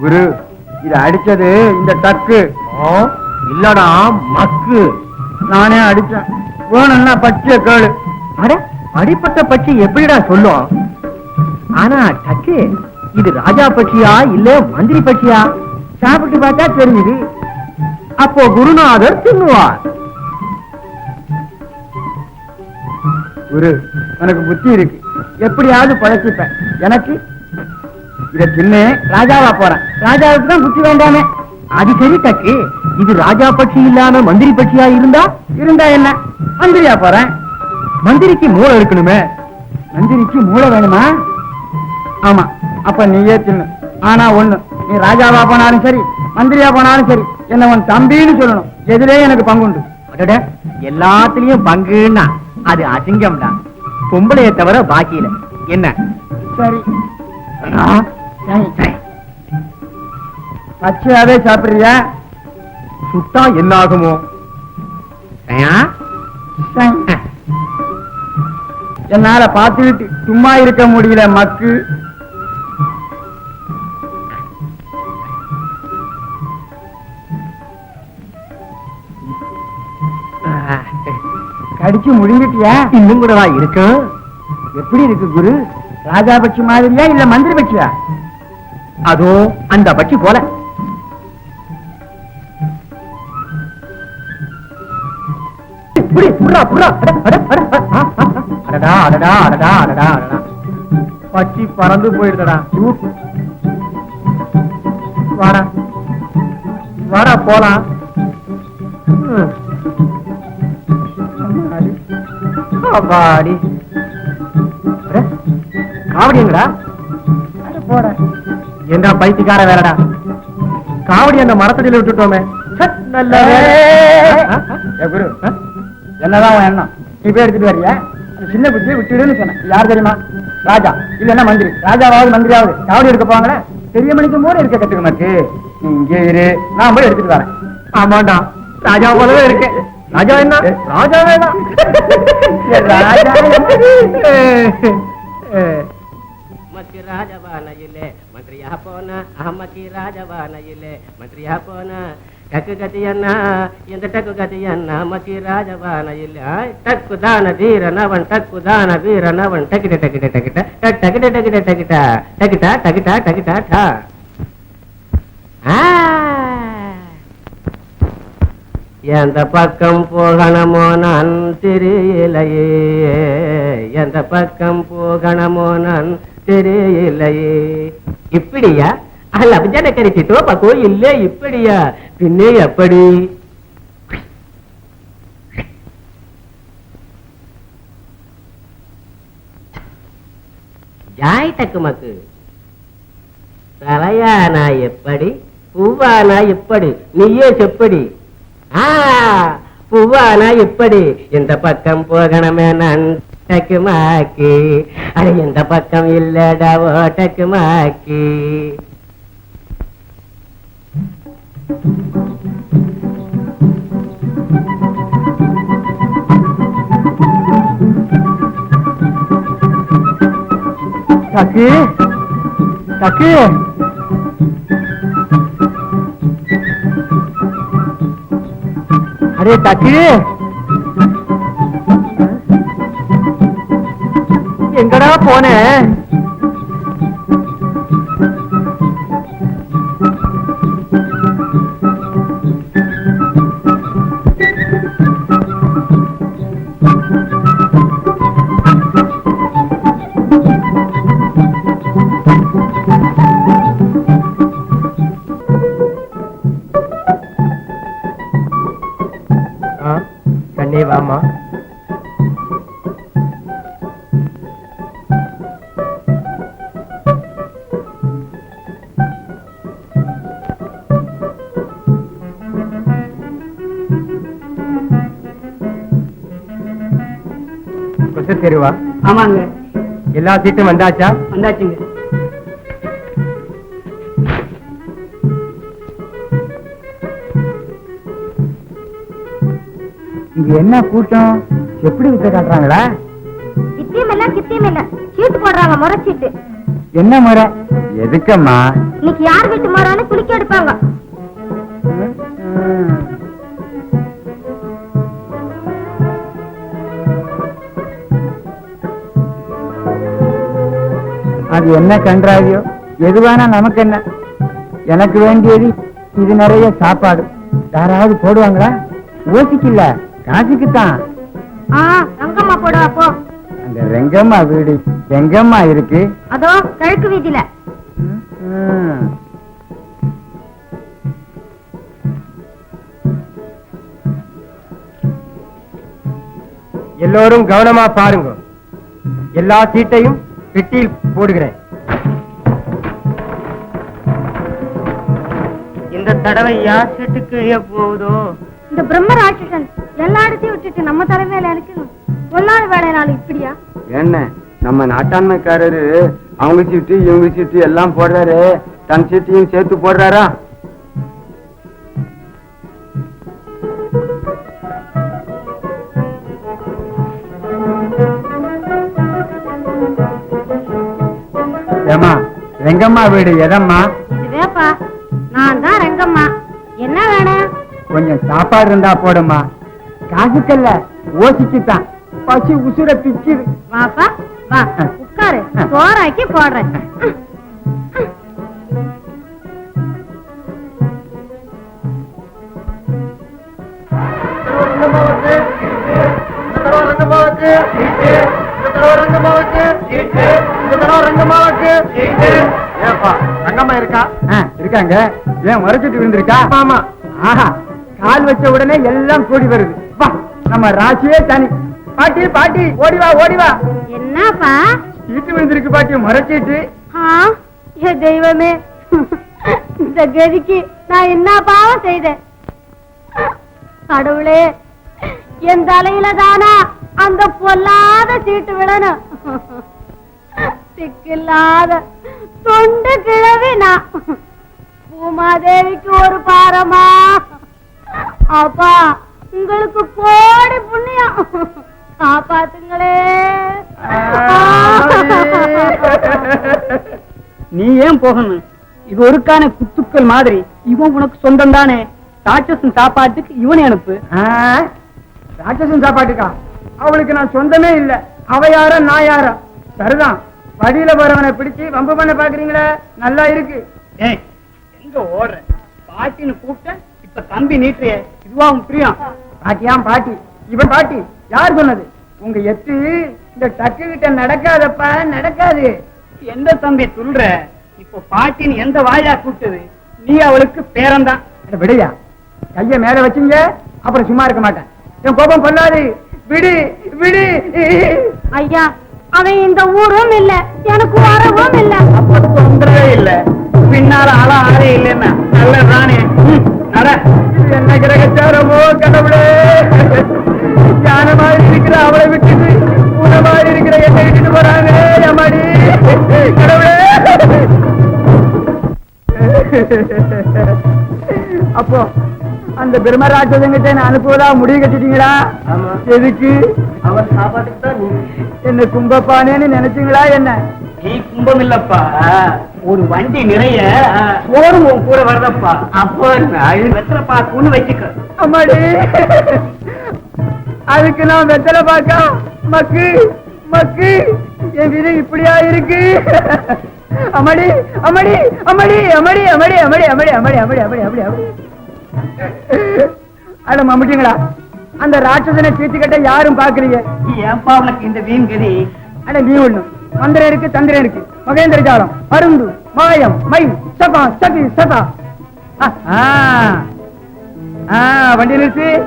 குரு இது அடிச்சது இந்த டக்கு. இல்லடா மக்கு. நானே அடிச்சேன். வேணும்னா பச்சை கேளு. அட அடிப்பட்ட பட்சி எப்படிடா சொல்லும்? ஆனா டக்கு இது ராஜா பட்சியா இல்ல மந்திரி பட்சியா? சாப்பிட்டு பார்த்தா தெரியுது அப்போ குருநாதர் தின்னுவார். குரு உனக்கு புத்தி இருக்கு. எப்படியாவது பழச்சிப்பேன் எனக்கு இத தின்னு ராஜாவா போறேன். ராஜாவுக்கு தான் புத்தி வேண்டாமே. அது சரி டக்கு இது ராஜா பட்சி இல்லாம மந்திரி பட்சியா இருந்தா? இருந்தா என்ன? மந்திரியா போறேன். மந்திரிக்கு மூளை இருக்கணுமே. மந்திரிக்கு மூளை வேணுமா? ஆமா. அப்ப நீயே தின்னு. ஆனா ஒண்ணு நீ ராஜாவா போனாலும் சரி மந்திரியா போனாலும் சரி என்ன உன் தம்பின்னு சொல்லணும். எதிலே எனக்கு பங்குண்டு. அடட எல்லாத்துலயும் பங்குன்னா அது அசிங்கம்டா. பொம்பளைய தவிர பாக்கியில. என்ன? சரி. பச்சையாவே சாப்பிடுறியா? சுட்டா என்ன ஆகுமோ. என்னால பார்த்துக்கிட்டு சும்மா இருக்க முடியல மக்கு. கடிச்சு முழுங்கிட்டியா? இன்னும் கூடவா இருக்கு? எப்படி இருக்கு குரு? ராஜா பட்சி மாதிரியா இல்ல மந்திரி பட்சியா? அதோ அந்த பட்சி போல. பட்சி பறந்து போயிடுதடா. ஐயோ. வாடா. வாடா போலாம். ம். போட. என்ன பைத்தியக்கார வேறடா. காவடி அந்த மரத்தடியில விட்டுட்டோமே. குரு. என்னதான் எண்ணம்? நீ போய் எடுத்துட்டு வரியா? சின்ன புத்தியை விட்டுடுன்னு சொன்னேன். யார் தெரியுமா? ராஜா. இல்லன்னா மந்திரி? ராஜாவாவது மந்திரியாவது காவடி எடுக்க போவாங்களே? பெரிய மணிக்கு மூணு இருக்க கத்துக்க மாக்கு நீ இங்கே இரு. நான் போய் எடுத்துட்டு வரேன். ஆமாண்டா. ராஜா போலவே இருக்கு. ராஜா என்ன? ராஜா வேணாம் ராஜா மக்கு ராஜவானையிலே மந்திரியா போனா அகமதி ராஜவானையிலே மந்திரியா போனா டக்கு கத்தியண்ணா இந்த டக்கு கத்தியண்ணா மசி ராஜபான இல்ல டக்கு தான வீரனவன் டக்கு தான வீரனவன் டக்கிட்ட டக்கிட்ட டக்கிட்ட டக்கிட்ட டக்கிட்ட டக்கிட்ட டக்கிட்டா டக்கிட்டா டக்கிட்டா டா எந்த பக்கம் போகணமோ நான் தெரியலையே எந்த பக்கம் போகணமோ நான் தெரியலையே இப்படியா? அல்ல அபிஜான கரிச்சிட்டோ பக்கோ இல்ல இப்படியா? பின்னே எப்படி? ஜாய் டக்குமக்கு தலையானா எப்படி? பூவானா எப்படி? நீயே செப்படி. ஆ பூவானா எப்படி? இந்த பக்கம் போகணுமே நான். டக்குமாக்கி அது இந்த பக்கம் இல்லடா ஓ டக்குமாக்கி டக்கு டக்கு. அரே டக்கு. எங்கடா போன? கண்ணே வாமா. ஆமாங்க. எல்லா சீட்டும் வந்தாச்சா? வந்தாச்சுங்க. இங்க என்ன கூட்டம்? எப்படி வித்த காட்டுறாங்களா? கித்தியம் இல்ல கித்தியம் இல்ல சீட்டு போடுறாங்க முறை சீட்டு. என்ன முறை? எதுக்கம்மா? இன்னைக்கு யார் வீட்டு மாறான்னு குளிக்க எடுப்பாங்க. என்ன கன்றாவியோ? எதுவானா நமக்கு என்ன எனக்கு வேண்டியது இது நிறைய சாப்பாடு. யாராவது போடுவாங்களா? ஓசிக்கல காசுக்குத்தான் ஆ ரங்கம்மா போடுவா போ. அந்த ரெங்கம்மா வீடு எங்கம்மா இருக்கு? அதோ கிழக்கு வீதியில. எல்லோரும் கவனமா பாருங்க. எல்லா சீட்டையும் பெட்டியில் போடுகிறேன். தடவை யார் சீட்டுக்கு போகுதோ? இந்த பிரம்ம ராட்சசன் எல்லா இடத்தையும் விட்டுட்டு நம்ம தலைமையில இருக்கணும் ஒன்னாவது வேலை நாள் இப்படியா? என்ன? நம்ம நாட்டாண்மைக்காரரு அவங்க சீட்டு இவங்க சீட்டு எல்லாம் போடுறாரு. தன் சீட்டையும் சேர்த்து போடுறாரா? ஏமா ரெங்கம்மா வீடு? எதம்மா? இதுவேப்பா. நான் தான் ரங்கம்மா. என்ன வேணும்? கொஞ்சம் சாப்பாடு இருந்தா போடுமா காசுக்கல்ல ஓசிச்சுதான் பசி உசுர பிச்சுது வாப்பா வா உட்காரு. சோறாக்கி போடுறேன். ரங்கம்மா இருக்கா? இருக்காங்க. ஏன் மறைச்சிட்டு விழுந்திருக்கா? ஆமா. ஆஹா கால் வச்ச உடனே எல்லாம் கூடி வருது. வா நம்ம ராசியே தனி. பாட்டி பாட்டி ஓடி வா ஓடி வா. என்னப்பா? சீட்டு விழுந்திருக்கு பாட்டி மறைச்சிட்டு. ஆ, ஏ தெய்வமே. இந்த கதிக்கு நான் என்ன பாவம் செய்தேன்? கடவுளே என் தலையில தானா அந்த பொல்லாத சீட்டு விடணும். சிக்கில்லாத தொண்டு கிழவி நான் பூமாதேவிக்கு ஒரு பாரமா? அப்பா உங்களுக்கு கோடி புண்ணியம். காப்பாத்துங்களே. நீ ஏன் போகணும்? இது ஒருக்கான குத்துக்கள் மாதிரி. இவன் உனக்கு சொந்தம் தானே. ராட்சசன் சாப்பாட்டுக்கு இவனை அனுப்பு. ராட்சசன் சாப்பாட்டுக்கா? அவளுக்கு நான் சொந்தமே இல்ல. அவ யாரோ நான் யாரோ? சரிதான். வழியில போறவனை பிடிச்சு வம்பு பண்ண பாக்குறீங்களே. நல்லா இருக்கு. ஏய் எங்க ஓடுற. பாட்டின்னு கூப்பிட்ட இப்ப கம்பி நீட்டுறிய இதுவா உன் பிரியம்? பாட்டியாம் பாட்டி. இவன் பாட்டி யார் சொன்னது? உங்க எத்து இந்த டக்கு கிட்ட நடக்காதப்பா நடக்காது. எந்த தம்பி சொல்ற? இப்போ பாட்டின்னு எந்த வாயா கூப்பிட்டது? நீ அவளுக்கு பேரன்தான். அட விடுயா கைய மேல வச்சீங்க அப்புறம் சும்மா இருக்க மாட்டேன். என் கோபம் கொள்ளாது விடு விடு. ஐயா அவன் இந்த ஊரும் இல்ல. எனக்கு வரவும் இல்ல. அப்ப தொந்தரவே இல்ல. பின்னால அழ ஆளே இல்லைன்னா. நல்லதானே இது என்ன கிரகச்சாரமோ கடவுளே. யானை மாதிரி இருக்கிற அவளை விட்டுட்டு பூனை மாதிரி இருக்கிற என்னை விட்டுட்டு போறாங்க எம்மாடி. கடவுளே. அப்போ அந்த பிரம்மராட்சதங்கிட்ட என்ன அனுப்புவதா? முடிவு கட்டிட்டீங்களா. எதுக்கு? அவன் சாப்பாட்டுக்கு தான் என்ன கும்பப்பானேன்னு நினைச்சீங்களா என்ன? நீ கும்பம் இல்லப்பா ஒரு வண்டி நிறைய சோறும் உன் கூட வரதப்பா அப்போ வெத்தலை பாக்குன்னு வச்சுக்க அம்மாடி அதுக்கு நான் வெத்தலை பார்க்க மக்கு மக்கு என் விதை இப்படியா இருக்கு அம்மாடி அம்மாடி அம்மாடி அம்மாடி அம்மாடி அம்மாடி அம்மாடி அம்மாடி அம்மாடி அம்மாடி அம்மாடி அம்மாடி அட மம்முட்டிங்களா அந்த ராட்சசனை தீர்த்துக்கிட்ட யாரும் பாக்குறீங்க ஏன்பா உனக்கு இந்த வீண் கதி அட நீ ஒண்ணு மந்திரம் இருக்கு தந்திரம் இருக்கு மகேந்திர ஜாலம். மருந்து மாயம் மை சபா சதி சதா. ஆ, ஆ. ஆ, வண்டி நிறுத்து.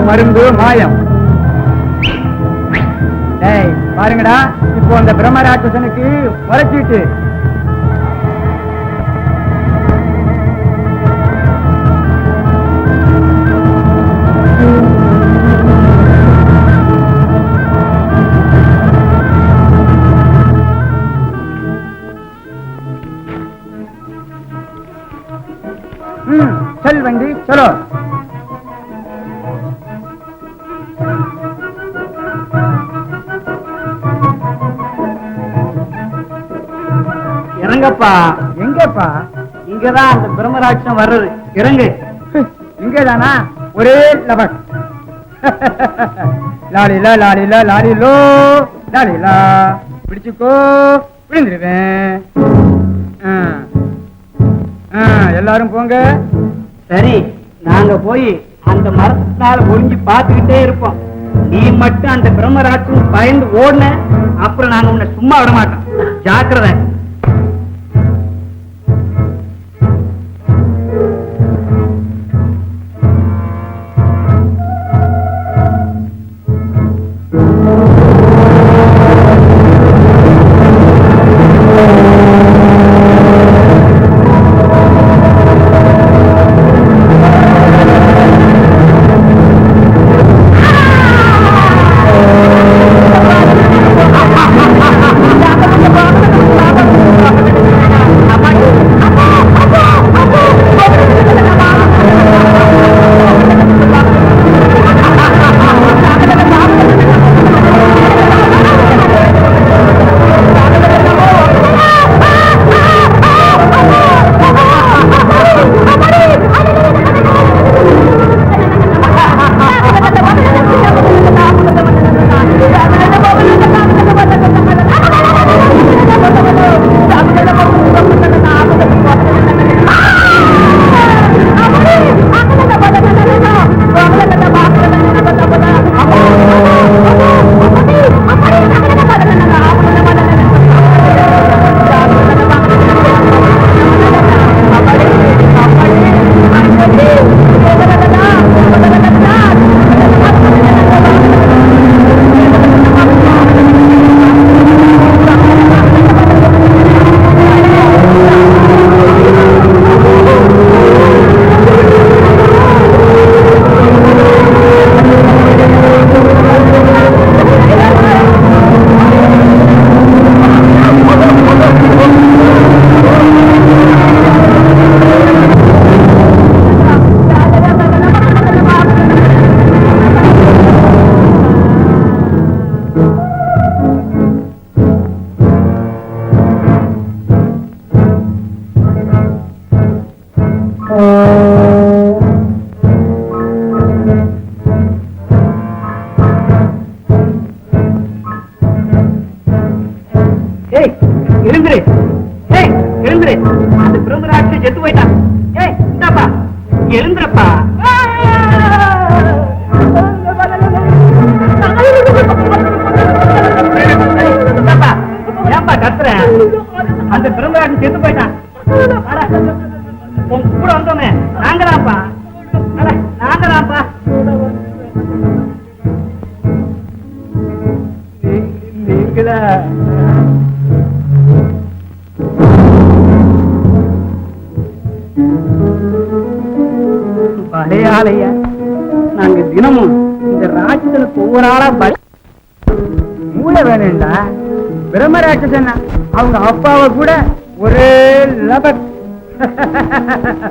மகேந்திர மருந்து மாயம் பாருங்கடா இப்போ அந்த பிரம்ம ராட்சசனுக்கு உரைச்சிட்டு எங்கப்பா? எங்கப்பா? இங்கதான் அந்த பிரம்மராட்சம் வர்றது. இறங்கு. இங்கதானா ஒரே லபக். லாலிலா லாலிலா லாலிலோ. லாலிலா. பிடிச்சுக்கோ. விழுந்துருவேன். எல்லாரும் போங்க. சரி நாங்க போய் அந்த மரத்தினால ஒழிஞ்சு பார்த்துக்கிட்டே இருப்போம். நீ மட்டும் அந்த பிரம்மராட்சம் பயந்து ஓடுன அப்புறம் நாங்க உன்னை சும்மா விட மாட்டோம். ஜாக்கிரதை. எழுந்துரு. ஏய் எழுந்துரு. அந்த பிரம்மராட்சி செத்து போயிட்டான் ஏய் இந்தாப்பா. எழுந்துறப்பா ஏன்பா அந்த பிரம்மராட்சி செத்து போயிட்டான் உன் கூட வந்தோமே நாங்களாப்பா அட, நீங்களா? அதனால ஐயா நாங்க தினமும் இந்த ராட்சசனுக்கு ஒவ்வொரு ஆளா பலி மூளை வேணும்டா. பிரம்மராட்சசன் அவங்க அப்பாவை கூட ஒரே லபக்